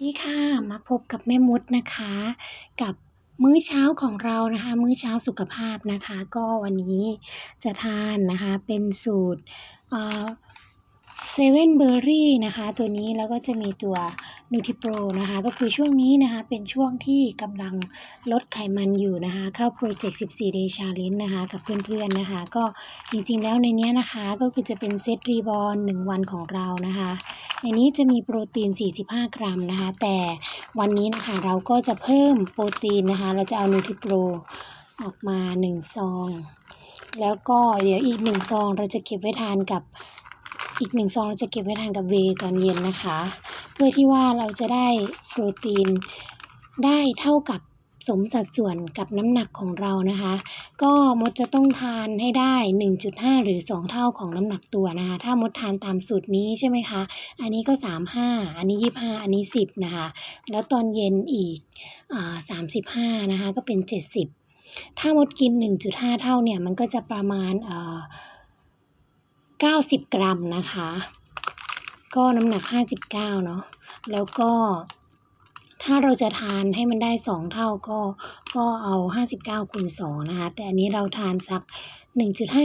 ดีค่ะ มาพบกับแม่มดนะคะ กับมื้อเช้าของเรานะคะ มื้อเช้าสุขภาพนะคะ ก็วันนี้จะทานนะคะเป็นสูตร เซเว่นเบอร์รี่นะคะตัวนี้แล้วก็จะมีตัวนูทิโปรนะคะก็คือช่วงนี้นะคะเป็นช่วงที่กำลังลดไขมันอยู่นะคะเข้าโปรเจกต์ 14 day challenge นะคะกับเพื่อนๆนะคะ ก็จริงๆแล้วในเนี้ยนะคะก็คือจะเป็นเซตรีบอล1วันของเรานะคะในนี้จะมีโปรตีน 45 กรัมนะคะ แต่วันนี้นะคะเราก็จะเพิ่มโปรตีนนะคะเราจะเอานูทิโปรออกมา 1 ซอง แล้วก็เดี๋ยวอีก 1 ซองเราจะเก็บไว้ทานกับ อีก1ซองเราจะเก็บไว้ทานกับเวตอนเย็นนะคะ เพื่อที่ว่าเราจะได้โปรตีนได้เท่ากับสมสัดส่วนกับน้ำหนักของเรานะคะ ก็มดจะต้องทานให้ได้ 1.5 หรือ 2 เท่าของน้ำหนักตัวนะคะ ถ้ามดทานตามสูตรนี้ใช่ไหมคะ อันนี้ก็ 35 อันนี้ 25 อันนี้ 10 นะคะ แล้วตอนเย็นอีกอา35 นะคะ ก็เป็น 70 ถ้ามดกิน 1.5 เท่าเนี่ย มันก็จะประมาณเอ่อ 90 กรัมนะคะ ก็น้ำหนัก 59 เนาะแล้วก็ถ้าเราจะทานให้มันได้ 2 เท่าก็ก็เอา 59คูณ2นะคะ แต่อันนี้เราทานสัก 1.5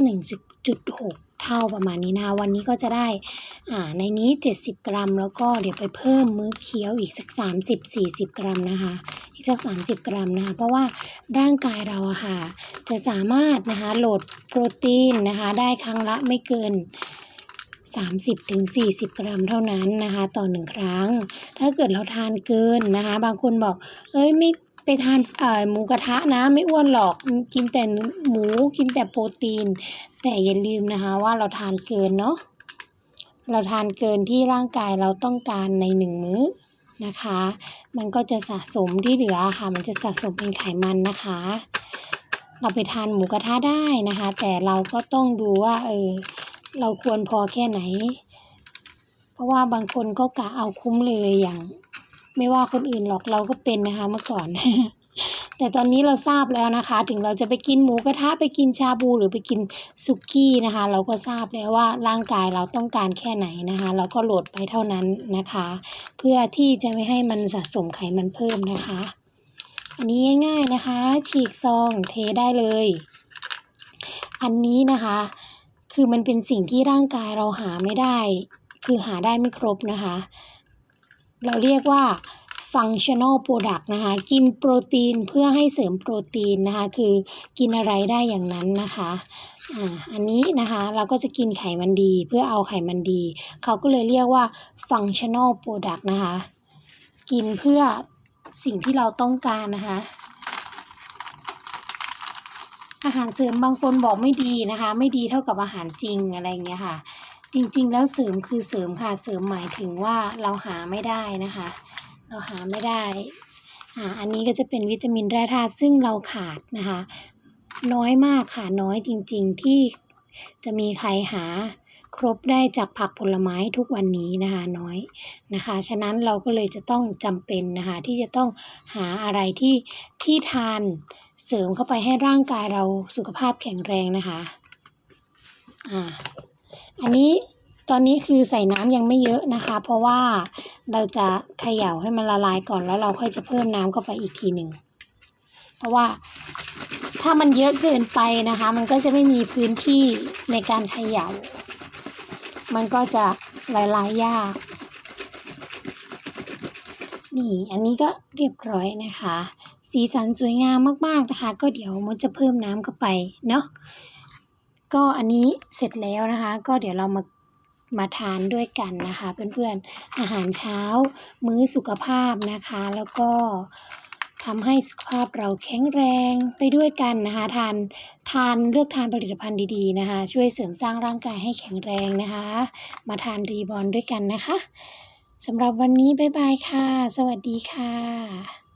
1.6 เท่าประมาณนี้นะคะวันนี้ก็จะได้อ่าในนี้ 70 กรัม แล้วก็เดี๋ยวไปเพิ่มมื้อเคี้ยวอีกสัก 30-40 กรัมนะคะ อีกสัก 30 กรัมนะคะ เพราะว่าร่างกายเราอะค่ะ จะสามารถนะคะโหลดโปรตีนนะคะได้ครั้งละไม่เกิน 30-40 กรัมเท่านั้นนะคะต่อ1ครั้ง ถ้าเกิดเราทานเกินนะคะ บางคนบอกเอ้ยไม่ไปทานหมูกระทะนะไม่อ้วนหรอกกินแต่หมูกินแต่โปรตีน แต่อย่าลืมนะคะว่าเราทานเกินเนาะเราทานเกินที่ร่างกายเราต้องการในหนึ่งมื้อนะคะ มันก็จะสะสมที่เหลือค่ะ มันจะสะสมเป็นไขมันนะคะ เราไปทานหมูกระทะได้นะคะ แต่เราก็ต้องดูว่าเออเราควรพอแค่ไหน เพราะว่าบางคนก็กะเอาคุ้มเลยอย่าง ไม่ว่าคนอื่นหรอกเราก็เป็นนะคะเมื่อก่อน แต่ตอนนี้เราทราบแล้วนะคะ ถึงเราจะไปกินหมูกระทะไปกินชาบูหรือไปกินสุกี้นะคะ เราก็ทราบแล้วว่าร่างกายเราต้องการแค่ไหนนะคะ เราก็โหลดไปเท่านั้นนะคะ เพื่อที่จะไม่ให้มันสะสมไขมันเพิ่มนะคะ อันนี้ง่ายๆนะคะ ฉีกซองเทได้เลย อันนี้นะคะ คือมันเป็นสิ่งที่ร่างกายเราหาไม่ได้ คือหาได้ไม่ครบนะคะ เราเรียกว่า functional product นะคะ กินโปรตีนเพื่อให้เสริมโปรตีนนะคะ คือกินอะไรได้อย่างนั้นนะคะอ่าอันนี้นะคะเราก็จะกินไขมันดีเพื่อเอาไขมันดี เขาก็เลยเรียกว่า functional product นะคะ กินเพื่อ สิ่งที่เราต้องการนะคะ อาหารเสริมบางคนบอกไม่ดีนะคะ ไม่ดีเท่ากับอาหารจริงอะไรอย่างเงี้ยค่ะ จริง ๆ แล้วเสริมคือเสริมค่ะเสริมหมายถึงว่าเราหาไม่ได้นะคะ เราหาไม่ได้อ่าอันนี้ก็จะเป็นวิตามินแร่ธาตุซึ่งเราขาดนะคะ น้อยมากค่ะน้อยจริง ๆ ที่ จะมีใครหาครบได้จากผักผลไม้ทุกวันนี้นะคะน้อยนะคะ ฉะนั้นเราก็เลยจะต้องจำเป็นนะคะที่จะต้องหาอะไรที่ที่ทานเสริมเข้าไปให้ร่างกายเราสุขภาพแข็งแรงนะคะอ่าอันนี้ตอนนี้คือใส่น้ำยังไม่เยอะนะคะ เพราะว่าเราจะเขย่าให้มันละลายก่อนแล้วเราค่อยจะเพิ่มน้ำเข้าไปอีกทีหนึ่งเพราะว่า ถ้ามันเยอะเกินไปนะคะ มันก็จะไม่มีพื้นที่ในการขย่ามันก็จะละลายยาก นี่อันนี้ก็เรียบร้อยนะคะ สีสันสวยงามมากๆนะคะ ก็เดี๋ยวมดจะเพิ่มน้ำเข้าไปเนาะก็อันนี้เสร็จแล้วนะคะ ก็เดี๋ยวเรามามาทานด้วยกันนะคะ เพื่อนๆอาหารเช้ามื้อสุขภาพนะคะ แล้วก็ ทำให้สุขภาพเราแข็งแรงไปด้วยกันนะคะทานทานเลือกทานผลิตภัณฑ์ดีๆนะคะ ช่วยเสริมสร้างร่างกายให้แข็งแรงนะคะ มาทานรีบอลด้วยกันนะคะสำหรับวันนี้บ๊ายบายค่ะ สวัสดีค่ะ